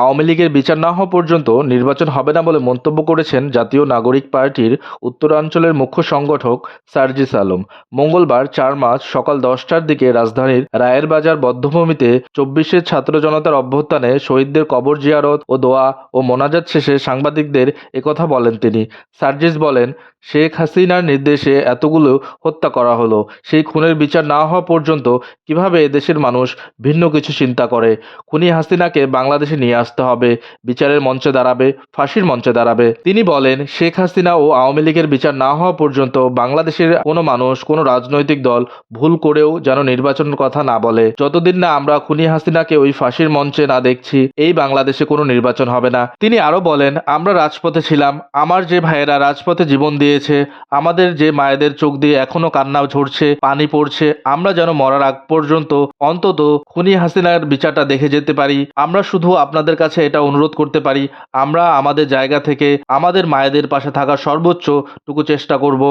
আওয়ামী লীগের বিচার না হওয়া পর্যন্ত নির্বাচন হবে না বলে মন্তব্য করেছেন জাতীয় নাগরিক পার্টির উত্তরাঞ্চলের মুখ্য সংগঠক সার্জিস আলম। মঙ্গলবার চার মার্চ সকাল দশটার দিকে রাজধানীর রায়ের বাজার বদ্ধভূমিতে চব্বিশের ছাত্র জনতার অভ্যুত্থানে শহীদদের কবর জিয়ারত ও দোয়া ও মোনাজাত শেষে সাংবাদিকদের একথা বলেন তিনি। সার্জিস বলেন, শেখ হাসিনার নির্দেশে এতগুলো হত্যা করা হলো। সেই খুনের বিচার না হওয়া পর্যন্ত কীভাবে এদেশের মানুষ ভিন্ন কিছু চিন্তা করে? খুনি হাসিনাকে বাংলাদেশে নিয়ে আসতে হবে। বিচারের মঞ্চে দাঁড়াবে, ফাঁসির মঞ্চে দাঁড়াবে। তিনি বলেন, শেখ হাসিনা ও আওয়ামী লীগের বিচার না হওয়া পর্যন্ত বাংলাদেশের কোনো মানুষ, কোনো রাজনৈতিক দল ভুল করেও যেন নির্বাচনের কথা না বলে। যতদিন না আমরা খুনি হাসিনাকে ওই ফাঁসির মঞ্চে না দেখছি, এই বাংলাদেশে কোনো নির্বাচন হবে না। তিনি আরও বলেন, আমরা রাজপথে ছিলাম, আমার যে ভাইয়েরা রাজপথে জীবন দিয়েছে, আমাদের যে মায়েদের চোখ দিয়ে এখনও কান্না ঝরছে, পানি পড়ছে, আমরা যেন মরার আগ পর্যন্ত অন্তত খুনি হাসিনার বিচারটা দেখে যেতে পারি। আমরা শুধু আপনাদের কাছে এটা অনুরোধ করতে পারি। আমরা আমাদের জায়গা থেকে আমাদের মায়েদের পাশে থাকার সর্বোচ্চটুকু চেষ্টা করব।